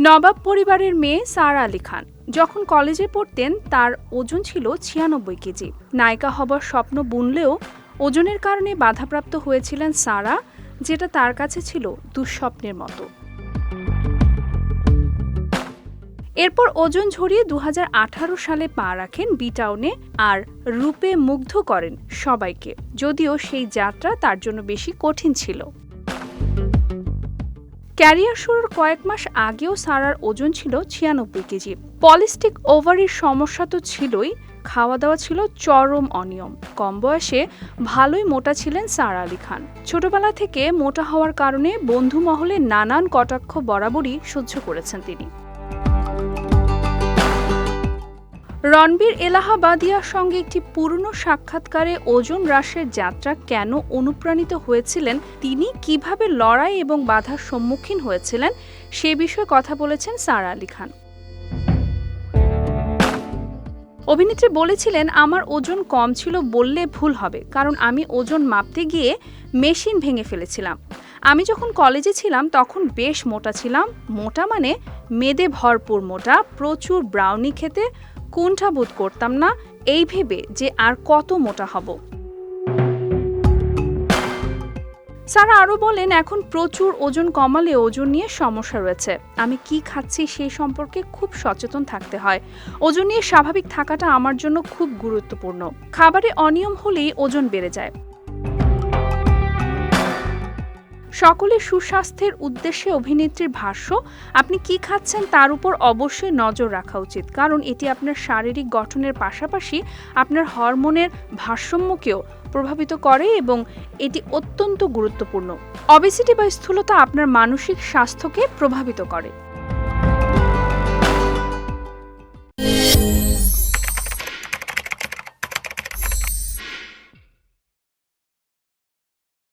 নবাব পরিবারের মেয়ে সারা আলী খান। যখন কলেজে পড়তেন, তার ওজন ছিল ছিয়ানব্বই কেজি। নায়িকা হবার স্বপ্ন বুনলেও ওজনের কারণে বাধাপ্রাপ্ত হয়েছিলেন সারা, যেটা তার কাছে ছিল দুঃস্বপ্নের মতো। এরপর ওজন ঝরিয়ে দুহাজার আঠারো সালে পা রাখেন বিটাউনে আর রূপে মুগ্ধ করেন সবাইকে। যদিও সেই যাত্রা তার জন্য বেশি কঠিন ছিল। ক্যারিয়ার শুরুর কয়েক মাস আগেও সারার ওজন ছিল ছিয়ানব্বই কেজি। পলিস্টিক ওভারির সমস্যা তো ছিলই খাওয়া দাওয়া ছিল চরম অনিয়ম। কম বয়সে ভালোই মোটা ছিলেন সারা আলী খান। ছোটবেলা থেকে মোটা হওয়ার কারণে বন্ধু মহলে নানান কটাক্ষ, বরাবরই সহ্য করেছেন তিনি। রণবীর এলাহাবাদিয়ার সঙ্গে একটি পুরনো সাক্ষাৎকারে ওজন হ্রাসের যাত্রা কেন অনুপ্রাণিত হয়েছিলেন? তিনি কীভাবে লড়াই এবং বাধার সম্মুখীন হয়েছিলেন? সে বিষয়ে কথা বলেছেন সারা আলী খান। অভিনেত্রী বলেছিলেন, আমার ওজন কম ছিল, বললে ভুল হবে, কারণ আমি ওজন মাপতে গিয়ে মেশিন ভেঙে ফেলেছিলাম। আমি যখন কলেজে ছিলাম, তখন বেশ মোটা ছিলাম। মোটা মানে মেদে ভরপুর মোটা, প্রচুর ব্রাউনি খেতে কুণ্ঠাবোধ করতাম না, এই ভেবে যে আর কত মোটা হব। স্যার আরও বলেন, এখন প্রচুর ওজন কমালে ওজন নিয়ে সমস্যা রয়েছে। আমি কি খাচ্ছি সেই সম্পর্কে খুব সচেতন থাকতে হয়। ওজন নিয়ে স্বাভাবিক থাকাটা আমার জন্য খুব গুরুত্বপূর্ণ। খাবারে অনিয়ম হলেই ওজন বেড়ে যায়। সকলের সুস্বাস্থ্যের উদ্দেশ্যে অভিনেত্রীর ভাষ্য, আপনি কি খাচ্ছেন তার উপর অবশ্যই নজর রাখা উচিত। কারণ এটি আপনার শারীরিক গঠনের পাশাপাশি আপনার হরমোনের ভারসাম্যকেও প্রভাবিত করে এবং এটি অত্যন্ত গুরুত্বপূর্ণ। অবেসিটি বা স্থূলতা আপনার মানসিক স্বাস্থ্যকে প্রভাবিত করে।